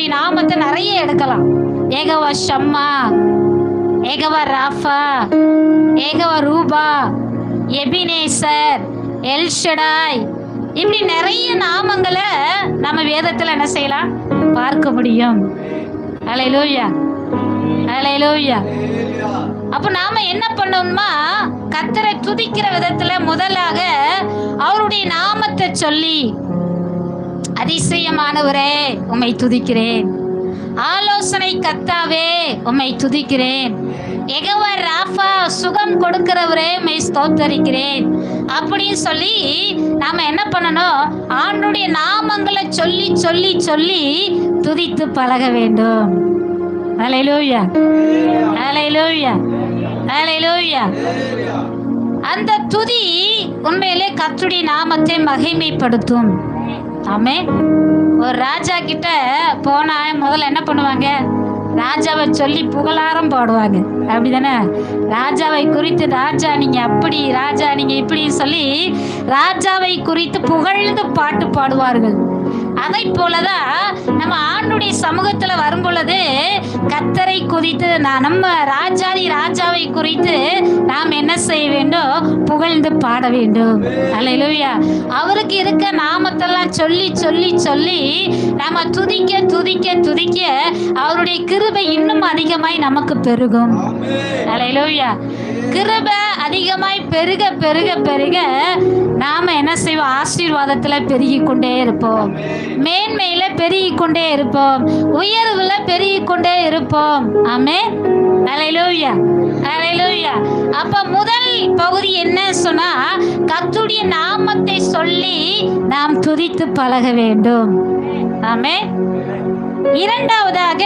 அவருடைய நாமத்தை நிறைய எடுக்கலாம். ஏகவா ஷம்மா ஏகவா ராஃபா ஏகவா ரூபா எபினேசர் எல்ஷடாய் இப்படி நிறைய நாமங்களை நம்ம வேதத்தில் என்ன செய்யலாம்? பார்க்க முடியும். அலையிலூயா. அலையிலூயா. அப்போ நாம என்ன பண்ணணுமா கத்தரை துதிக்கிற விதத்துல முதலாக அவருடைய நாமத்தை சொல்லி அதிசயமானவரே உம்மை துதிக்கிறேன். ஆலோசனை கத்தாவே உம்மை துதிக்கிறேன். எகவர் ராஃபா சுகம் கொடுக்கிறவரே உம்மை ஸ்தோத்தரிக்கிறேன். அப்படின்னு சொல்லி நாம என்ன பண்ணணும்? ஆண்டுடைய நாமங்களை சொல்லி சொல்லி சொல்லி துதித்து பழக வேண்டும். அலையிலூயா அலையிலூயா அலையிலூயா அந்த துதி உண்மையிலே கத்துடைய நாமத்தை மகிமைப்படுத்தும். ஆமே ஒரு ராஜா கிட்ட போனா முதல்ல என்ன பண்ணுவாங்க? ராஜாவை சொல்லி புகழாரம் பாடுவாங்க. அப்படிதானே? ராஜாவை குறித்து ராஜா நீங்க அப்படி ராஜா நீங்க இப்படி சொல்லி ராஜாவை குறித்து புகழ்ந்து பாட்டு பாடுவார்கள். அதை போலதான் நம்ம ஆண்டுடைய சமூகத்துல வரும் பொழுது கத்தரை குறித்து நான் நம்ம ராஜாதி ராஜாவை குறித்து நாம் என்ன செய்ய வேண்டும் புகழ்ந்து பாட வேண்டும். அல்லையா அவருக்கு இருக்க நாமத்தெல்லாம் சொல்லி சொல்லி சொல்லி நாம துதிக்க துதிக்க துதிக்க அவருடைய கிருபை இன்னும் அதிகமாய் நமக்கு பெருகும். அல்லையா கிருபை அதிகமாய் பெருக பெருக பெருக நாம என்ன செய்வோம்? ஆசீர்வாதத்துல பெருகி கொண்டே இருப்போம். மேன்மையில பெருகிக்கொண்டே இருப்போம். உயர்வுல பெருகிக்கொண்டே இருப்போம். ஆமே அலையிலூயா அலையிலூயா அப்ப முதல் பகுதி என்ன சொன்னா கத்துடைய நாமத்தை சொல்லி நாம் துதித்து பழக வேண்டும். ஆமே இரண்டாவதாக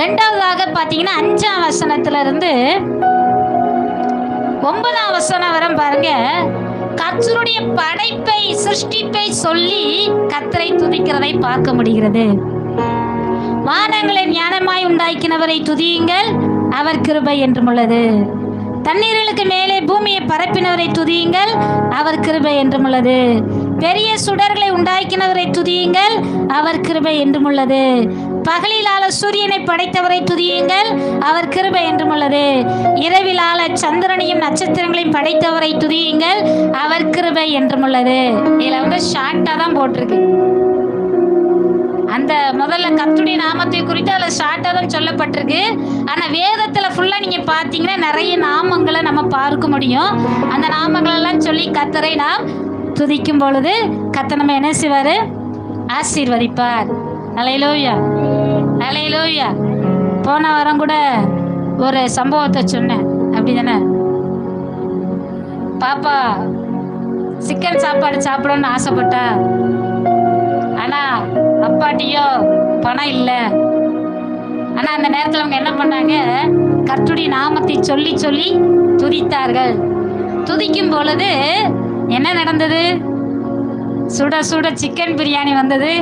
ரெண்டாவதாக பார்த்தீங்கன்னா அஞ்சாம் வசனத்துல இருந்து ஒன்பதாம் வசனம் வரம் பாருங்க. கத்தருடைய படைப்பை சிருஷ்டிப்பை சொல்லி கத்தரை துதிக்கிறதை பார்க்க முடிகிறது. வானங்களை ஞானமாய் உண்டாக்கினவரை துதியுங்கள் அவர் கிருபை என்றும் உள்ளது. தண்ணீர்களுக்கு மேலே பூமியை பரப்பினவரை துதியுங்கள் அவர் கிருபை என்றும் உள்ளது. பெரிய சுடர்களை உண்டாக்கினவரை துதியுங்கள். அவர் கிருபை என்றும் உள்ளது பகலிலால சூரியனை படைத்தவரை துதியுங்கள். அவர் கிருபை என்றும் உள்ளது இரவிலால சந்திரனையும் நட்சத்திரங்களையும் படைத்தவரை துதியுங்கள். அவர் கிருபை என்றும் உள்ளது இதுல வந்து ஷார்ட்டா தான் போட்டிருக்கு. அந்த முதல்ல கத்துடைய நாமத்தை குறித்து அதில் ஷார்ட்டாக தான் சொல்லப்பட்டிருக்கு. ஆனால் வேதத்தில் ஃபுல்லாக நீங்கள் பார்த்தீங்கன்னா நிறைய நாமங்களை நம்ம பார்க்க முடியும். அந்த நாமங்களெல்லாம் சொல்லி கத்தரை நாம் துதிக்கும் பொழுது கத்த நம்ம என்ன செய்வார்? ஆசீர்வதிப்பார். அலையிலோயா அலையிலோயா போன வாரம் கூட ஒரு சம்பவத்தை சொன்னேன். அப்படி தானே பாப்பா சிக்கன் சாப்பாடு சாப்பிடணும்னு ஆசைப்பட்டா? ஆனா அப்பாட்டியோ பணம் இல்லை. ஆனா அந்த நேரத்தில் அவங்க என்ன பண்ணாங்க? கர்த்துடைய நாமத்தை சொல்லி சொல்லி துதித்தார்கள். துதிக்கும் பொழுது என்ன நடந்தது? சுட சுட சிக்கன் பிரியாணி வந்தது.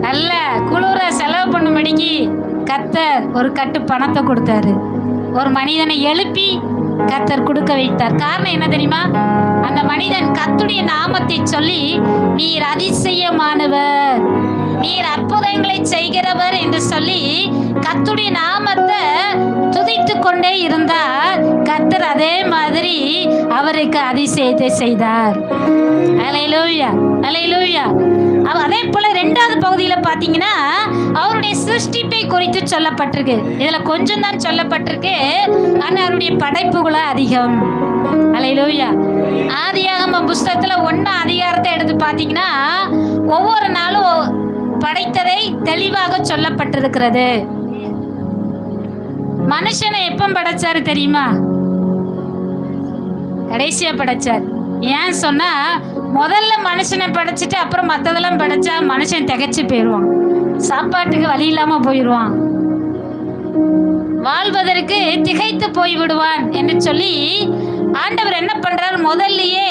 நல்ல குளிர செலவு பண்ணும்படிக்கு கத்தர் ஒரு கட்டு பணத்தை கொடுத்தாரு. ஒரு மனிதனை எழுப்பி கத்தர் கொடுக்க வைத்தார். காரணம் என்ன தெரியுமா? அந்த மனிதன் கத்துடைய நாமத்தை சொல்லி நீர் அதிசயமானவர் நீர் அற்புதங்களை செய்கிறவர் என்று சொல்லி கத்துடைய நாமத்தை துதித்து கொண்டே இருந்தார். கத்தர் அதே மாதிரி அவருக்கு அதிசயத்தை செய்தார். அலையிலூயா அலையிலூயா அவ- அதே போல பகுதியில் பார்த்தீங்கன்னா அவருடைய சிருஷ்டிப்பை குறித்து சொல்லப்பட்டிருக்கு. இதில் கொஞ்சம் தான் சொல்லப்பட்டிருக்கு. ஆனால் அவருடைய படைப்புகளும் அதிகம். அலையிலோயா ஆதியாகம புஸ்தகத்தில் ஒன்னா அதிகாரத்தை எடுத்து பார்த்தீங்கன்னா ஒவ்வொரு நாளும் படைத்ததை தெளிவாக சொல்லப்பட்டிருக்கிறது. மனுஷனை எப்ப படைச்சாரு தெரியுமா? கடைசியா படைச்சார். ஏன் சொன்னா முதல்ல மனுஷனை படைச்சிட்டு அப்புறம் மற்றதெல்லாம் படைச்சா மனுஷன் திகச்சு போயிடுவான். சாப்பாட்டுக்கு வழி இல்லாம போயிடுவான். வாழ்வதற்கு திகைத்து போய் விடுவான் என்று சொல்லி ஆண்டவர் என்ன பண்றார்? முதல்லயே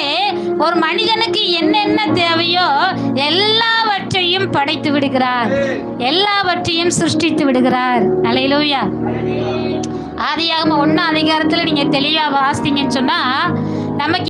ஒரு மனிதனுக்கு என்னென்ன தேவையோ எல்லாவற்றையும் படைத்து விடுகிறார். எல்லாவற்றையும் சிருஷ்டித்து விடுகிறார். அலையிலோயா. ஆதியாகம ஒன்னும் அதிகாரத்தில் நீங்கள் தெளிவாக வாசித்தீங்கன்னு சொன்னால் நமக்கு